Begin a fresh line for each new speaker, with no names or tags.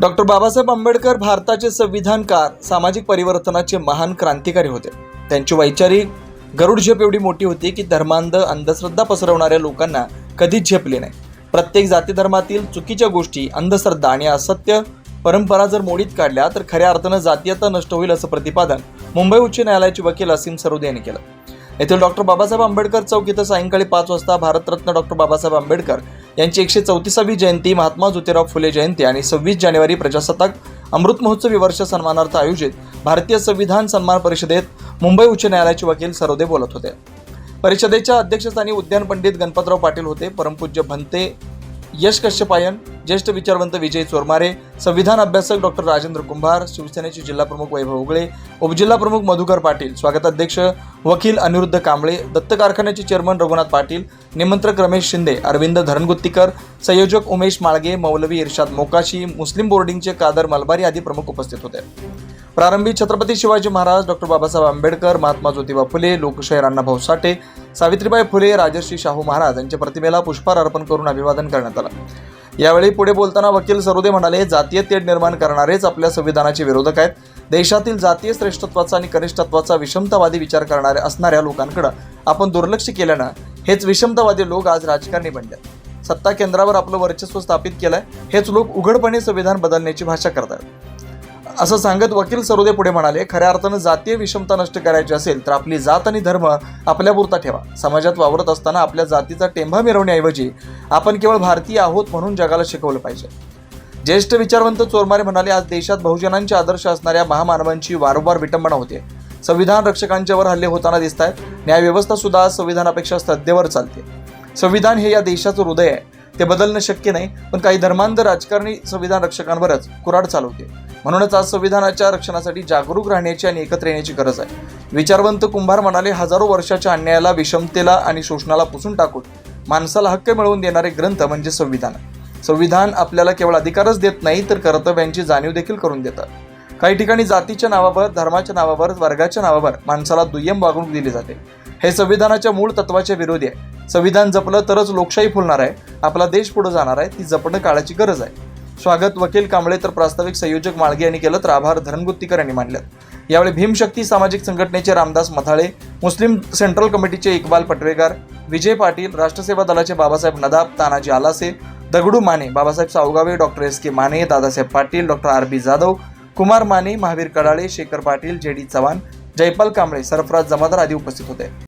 doctor Babasaheb Ambedkar भारताचे संविधानकार सामाजिक परिवर्तनाचे महान क्रांतिकारी होते त्यांची वैचारिक गरुड झेप एवढी मोठी होती की धर्मांध अंधश्रद्धा पसरवणाऱ्या लोकांना कधीच झेपली नाही प्रत्येक जाती धर्मातील चुकीच्या गोष्टी अंधश्रद्धा आणि असत्य परंपरा जर मोडीत काढल्या तर खऱ्या अर्थानं जातीयता नष्ट होईल असं प्रतिपादन मुंबई उच्च न्यायालयाचे वकील असीम सरोदे यांनी केलं येथील डॉक्टर बाबासाहेब आंबेडकर चौक इथं सायंकाळी पाच वाजता भारतरत्न डॉक्टर बाबासाहेब आंबेडकर यांची एकशे चौतीसावी जयंती महात्मा ज्योतिराव फुले जयंती आणि सव्वीस जानेवारी प्रजासत्ताक अमृत महोत्सवी वर्ष सन्मानार्थ आयोजित भारतीय संविधान सन्मान परिषदेत मुंबई उच्च न्यायालयाचे वकील सरोदे बोलत होते परिषदेच्या अध्यक्षस्थानी उद्यान पंडित गणपतराव पाटील होते परमपूज्य भंते यश कश्यपायन ज्येष्ठ विचारवंत विजय चोरमारे संविधान अभ्यासक डॉक्टर राजेंद्र कुंभार शिवसेनेचे जिल्हाप्रमुख वैभव उगळे उपजिल्हाप्रमुख मधुकर पाटील स्वागताध्यक्ष वकील अनिरुद्ध कांबळे दत्त कारखान्याचे चेअरमन रघुनाथ पाटील निमंत्रक रमेश शिंदे अरविंद धरणगुत्तीकर संयोजक उमेश माळगे मौलवी इर्षाद मोकाशी मुस्लिम बोर्डिंगचे कादर मलबारी आदी प्रमुख उपस्थित होते प्रारंभी छत्रपती शिवाजी महाराज डॉक्टर बाबासाहेब आंबेडकर महात्मा ज्योतिबा फुले लोकशाहीर अण्णाभाऊ साठे सावित्रीबाई फुले राजर्षी शाहू महाराज यांच्या प्रतिमेला पुष्पहार अर्पण करून अभिवादन करण्यात आलं यावेळी पुढे बोलताना वकील सरोदे म्हणाले जातीय तेढ निर्माण करणारेच आपल्या संविधानाचे विरोधक आहेत देशातील जातीय श्रेष्ठत्वाचा आणि कनिष्ठत्वाचा विषमतावादी विचार करणारे असणाऱ्या लोकांकडे आपण दुर्लक्ष केल्यानं हेच विषमतावादी लोक आज राजकारणी बनले सत्ता केंद्रावर आपलं वर्चस्व स्थापित केलंय हेच लोक उघडपणे संविधान बदलण्याची भाषा करतात असं सांगत वकील सरोदे पुढे म्हणाले खऱ्या अर्थानं जातीय विषमता नष्ट करायची असेल तर आपली जात आणि धर्म आपल्यापुरता ठेवा समाजात वावरत असताना आपल्या जातीचा टेंभा मिरवण्याऐवजी आपण केवळ भारतीय आहोत म्हणून जगाला शिकवलं पाहिजे ज्येष्ठ विचारवंत चोरमारे म्हणाले आज देशात बहुजनांचे आदर्श असणाऱ्या महामानवांची वारंवार विटंबना होते संविधान रक्षकांच्यावर हल्ले होताना दिसत आहेत न्यायव्यवस्था सुद्धा आज संविधानापेक्षा श्रद्धेवर चालते संविधान हे या देशाचं हृदय आहे ते बदलणं शक्य नाही पण काही धर्मांध राजकारणी संविधान रक्षकांवरच कुराड चालवते म्हणूनच आज संविधानाच्या रक्षणासाठी जागरूक राहण्याची आणि एकत्र येण्याची गरज आहे विचारवंत कुंभार म्हणाले हजारो वर्षाच्या अन्यायाला विषमतेला आणि शोषणाला पुसून टाकून माणसाला हक्क मिळवून देणारे ग्रंथ म्हणजे संविधान संविधान आपल्याला केवळ अधिकारच देत नाही तर कर्तव्यांची जाणीव देखील करून देतात काही ठिकाणी जातीच्या नावावर धर्माच्या नावावर वर्गाच्या नावावर माणसाला दुय्यम वागणूक दिली जाते हे संविधानाच्या मूळ तत्वाच्या विरोधी आहे संविधान जपलं तरच लोकशाही फुलणार आहे आपला देश पुढे जाणार आहे ती जपणं काळाची गरज आहे स्वागत वकील कांबळे तर प्रास्ताविक संयोजक माळगे यांनी केलं तर आभार धरणगुत्तीकर यांनी मानले यावेळी भीमशक्ती सामाजिक संघटनेचे रामदास मथाळे मुस्लिम सेंट्रल कमिटीचे इकबाल पटवेकर विजय पाटील राष्ट्रसेवा दलाचे Babasaheb Nadab Tanaji Alase Dagdu Mane Babasaheb Savgave doctor S K Mane Dadasaheb Patil doctor R B Jadhav Kumar Mane Mahavir Kadale Shekhar Patil J D Chavan Jaypal Kamble Sarfaraz Jamadar आदी उपस्थित होते